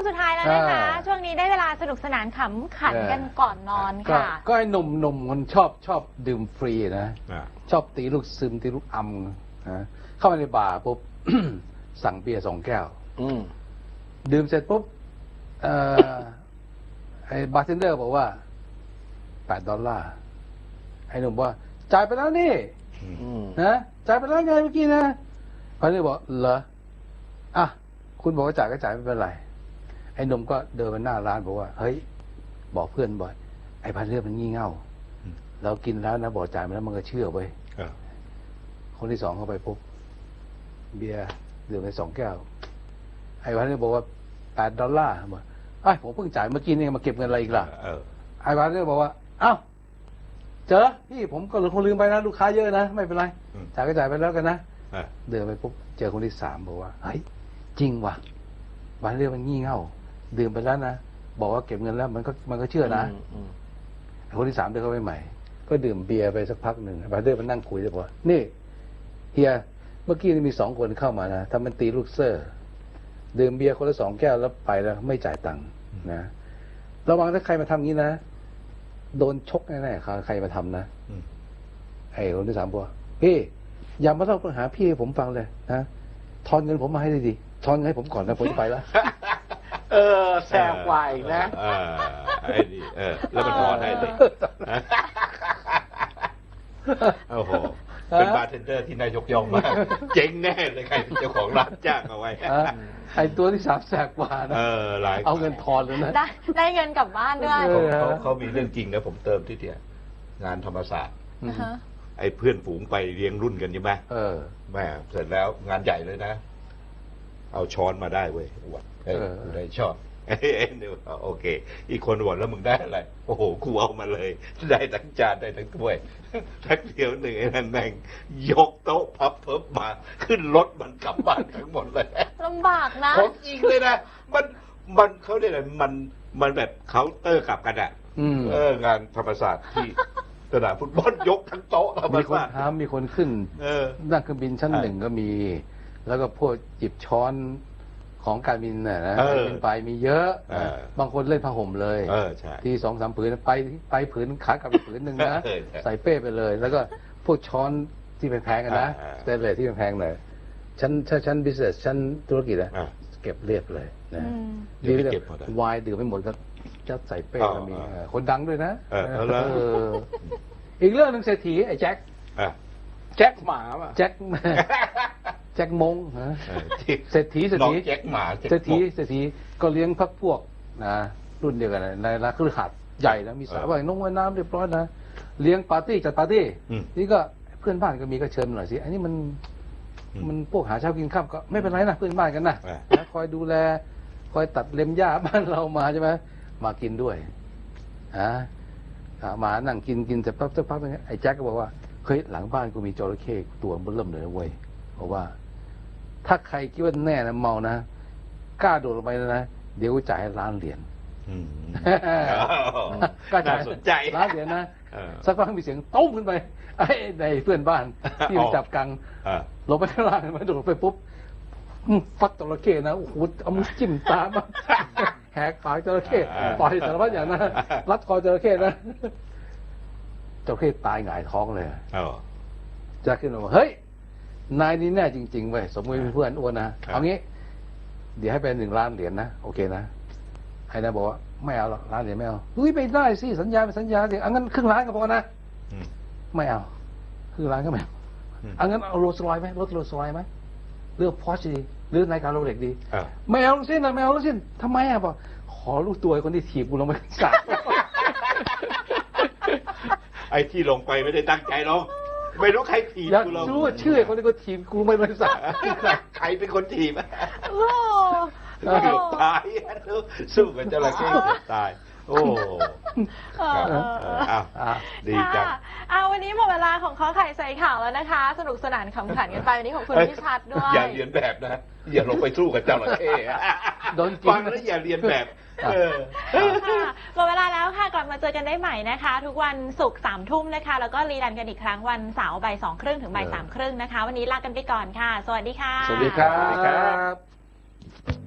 บมาช่วงสุดท้ายแล้วนะคะ อ่า ช่วงนี้ได้เวลาสนุกสนานขำขันเออกันก่อนนอนก็ค่ะ ก็ไอ้หนุ่มหนุ่มคนชอบชอบดื่มฟรีนะ อะชอบตีลูกซึมตีลูกอำนะเข้ามาในบาร์ปุ๊บ สั่งเบียร์สองแก้ว อืม ดื่มเสร็จปุ๊บเอ่อ ไอ้บาร์เทนเดอร์บอกว่าแปดดอลลาร์ไอ้หนุ่มบอกว่าจ่ายไปแล้วนี่ อืม นะจ่ายไปแล้วไงเมื่อกี้นะบาร์เทนเดอร์บอกเหรออะคุณบอกว่าจ่ายก็จ่ายไม่เป็นไร ไอ้หนุ่มก็เดินมาหน้าร้านบอกว่า เฮ้ย บอกเพื่อนบ่อยไอ้บาร์เทนเดอร์มันงี่เง่าอืมเรากินแล้วนะบอกจ่ายมาแล้วมันก็เชื่อเว้ยอะคนที่สองเข้าไปปุ๊บเบียร์ดื่มไปสองแก้ว ไอ้วันนี้บอกว่าแปดดอลลาร์บอกไอ้ยผมเพิ่งจ่ายเมื่อกี้นี่มาเก็บเงินอะไรอีกล่ะเออไอ้วันนี้บอกว่าเอ้าเจอพี่ผมก็คงลืมไปนะลูกค้าเยอะนะไม่เป็นไรอืมจ่ายก็จ่ายไปแล้วกันนะอะเดินไปปุ๊บเจอคนที่สามบอกว่าเฮ้ยจริงว่ะวันเรื่องมันงี่เง่า ดื่มไปแล้วนะบอกว่าเก็บเงินแล้วมันก็มันก็เชื่อนะมอืมคนที่สามเดินเข้าไปใหม่ ก็ดื่มเบียร์ไปสักพักหนึ่งบาร์เดอร์มันนั่งคุยเลยบอกว่านี่เฮียเมื่อกี้นี่มีสองคนเข้ามานะทำมันตีลูกเซอร์ ดื่มเบียร์คนละสองแก้วแล้วไปแล้ว ไม่จ่ายตังค์นะระวังถ้าใครมาทำงี้นะโดนชกแน่ๆครับใครมาทำนะอืมไอ้คนที่สามบอกว่าพี่อย่ามาเล่าปัญหาพี่ให้ผมฟังเลยนะทอนเงินผมมาให้ดีๆทอนเงินให้ผมก่อนนะผมจะไปแล้ว เออแซงกว่าอีกนะเออไอ้นี่เออแล้วมันทอนให้ดิโอ้โหเป็นบาร์เทนเดอร์ที่นายยกย่องมาก เจ๋งแน่เลยใครเป็นเจ้าของร้านจ้างเอาไว้อะไอ้ตัวที่สามแสบกว่านะเออหลายเอาเงินทอนเลยนะได้ได้เงินกลับบ้านด้วยเอเขาอเขาเขามีเรื่องจริงนะผมเติมที่เดียวงานธรรมศาสตร์อืมฮะไอ้เพื่อนฝูงไปเลี้ยงรุ่นกันใช่ไหมเออแม่เสร็จแล้วงานใหญ่เลยนะ เอาช้อนมาได้เว้ยอวดเอ้ยเออ กูได้ช้อนเอ้ยเอ้ยเดี๋ยวโอเค อีกคนบอกแล้วมึงได้อะไร โอ้โหกูเอามาเลย ได้ทั้งจานได้ทั้งถ้วยทักเดียวหนึ่งไอ้นั่นแม่งยกโต๊ะพับเพิ่มมา ขึ้นรถมันกลับบ้านทั้งหมดเลย ลำบากนะ ของจริงเลยนะ มัน มันเขาเรียกอะไร มัน มันแบบเคาน์เตอร์กลับกันอะอืมเออ งานธรรมศาสตร์ที่สนามฟุตบอลยกทั้งโต๊ะธรรมมีคนศาสตร์ทำมีคนขึ้นเออ นั่งเครื่องบินชั้นเออหนึ่งก็มี แล้วก็พวกจิบช้อนของการบินน่ะนะเออการบินไปมีเยอะเออ บางคนเล่นผ้าห่มเลยเออใช่ ที่สองสามผืนไปไปผืนขากลับอีกผืนหนึ่งนะเออใช่ใส่เป้ไปเลย แล้วก็พวกช้อนที่แพงๆกันนะอ่าสเตนเลสที่แพงๆหน่อยชั้นชั้นชั้นบิสเนสชั้นธุรกิจอะอะ เก็บเรียบเลยนะอืม เดี๋ยวไปเก็บหมดอะวายดื่มไม่หมดก็จะใส่เป้อ๋อก็มีอ๋อเออคนดังด้วยนะเออเอาละ เอออีกเรื่องหนึ่งเศรษฐีไอ้แจ็ค อะ แจ็คหมาป่ะ แจ็คแจ็คมงฮะเออที่เศรษฐีเศรษน้องฐีแจ็คหมาแจ็คเศรษฐีหมกเศรษฐีก็เลี้ยงพักพวกนะรุ่นเดียวกันนะในร้านคฤหาสน์ใหญ่นะมีสระเออว่ายน้ำว่ายน้ำเรียบร้อยนะเลี้ยงปาร์ตี้จัดปาร์ตี้อืม นี่ก็เพื่อนบ้านก็มีก็เชิญมาหน่อยสิอันนี้มันอืมมันพวกหาเช้ากินข้ามก็ไม่เป็นไรนะเพื่อนบ้านกันนะเออนะคอยดูแล คอยตัดเล็มหญ้า บ้านเรามาใช่ไหมมากินด้วยอ่าอ่ามานั่งกินกินเสร็จปั๊บสักพักนึงไอ้แจ็คก็บอกว่าเฮ้ยหลังบ้านกูมีจระเข้ตัวเบิ่มเริ่มเลยนะเว้ยบอกว่า ถ้าใครคิดว่าแน่นะเมานะกล้าโดดลงไปนะ เดี๋ยวกูจ่ายให้ล้านเหรียญอืมกล้าจ่าน่ายสนใจล้านเหรียญนะเออสักพักมีเสียงตุ้มขึ้นไปไอ้ในเพื่อนบ้านที่มันอ๋อจับกังอะลงไปข้างล่างมันโดดลงไปปุ๊บอืมฟัดจระเข้นะโอ้โหเอามือจิ้มตามาแหกปากจระเข้อ่าปล่อยสารพัดอย่างนะรัดคอจระเข้นะจระเข้ตายหงายท้องเลยเออจะขึ้นมาบอกเฮ้ย นายนี่แน่จริงๆเว้ยสมมติเป็นเพื่อนอ้วนนะครับเอางี้ เดี๋ยวให้เป็นหนึ่งล้านเหรียญนะโอเคนะไอ้นะบอกว่าไม่เอาหรอกล้านเหรียญไม่เอาเฮ้ยไม่ได้สิสัญญาเป็นสัญญาสิเอางั้นครึ่งล้านก็พอนะอืมไม่เอาครึ่งล้านก็ไม่เอาอืมเอางั้นเอาโรลส์รอยซ์ไหมรถโรลส์รอยซ์ไหมเลือกพอชดีหรือนายการโรเล็กดีอะไม่เอาทั้งสิ้นนะไม่เอาทั้งสิ้นทำไมอะบอกขอรู้ตัวไอ้คนที่ถีบกูลงไปสระไอ้ที่ลงไปไม่ได้ตั้งใจหรอก ไม่รู้ใครถีบอยากกูลงรู้ว่าชื่อไอ้คนที่กูถีบกูลงไปในสระใครเป็นคนถีบโอ้เออเกือบตายสู้กับจระเข้เกือบตาย โอ้เออครับเอเออออ้าวอะดีจัง ค่ะเอาวันนี้หมดเวลาของข้อไข่ใส่ข่าวแล้วนะคะ สนุกสนานขำขันกันไปวันนี้ขอบคุณพี่ชัดด้วย อย่าเรียนแบบนะ อย่าลงไปสู้กับจระเข้โดนจริง ฟังแล้วอย่าเรียนแบบ เออ ค่ะหมดเวลาแล้วค่ะกลับมาเจอกันได้ใหม่นะคะ ทุกวันศุกร์สามทุ่มนะคะ แล้วก็รีรันกันอีกครั้งวันเสาร์บ่ายสองครึ่งถึงบ่ายสามครึ่งนะคะ วันนี้ลากันไปก่อนค่ะ สวัสดีค่ะ สวัสดีครัสวัสดีครับ บ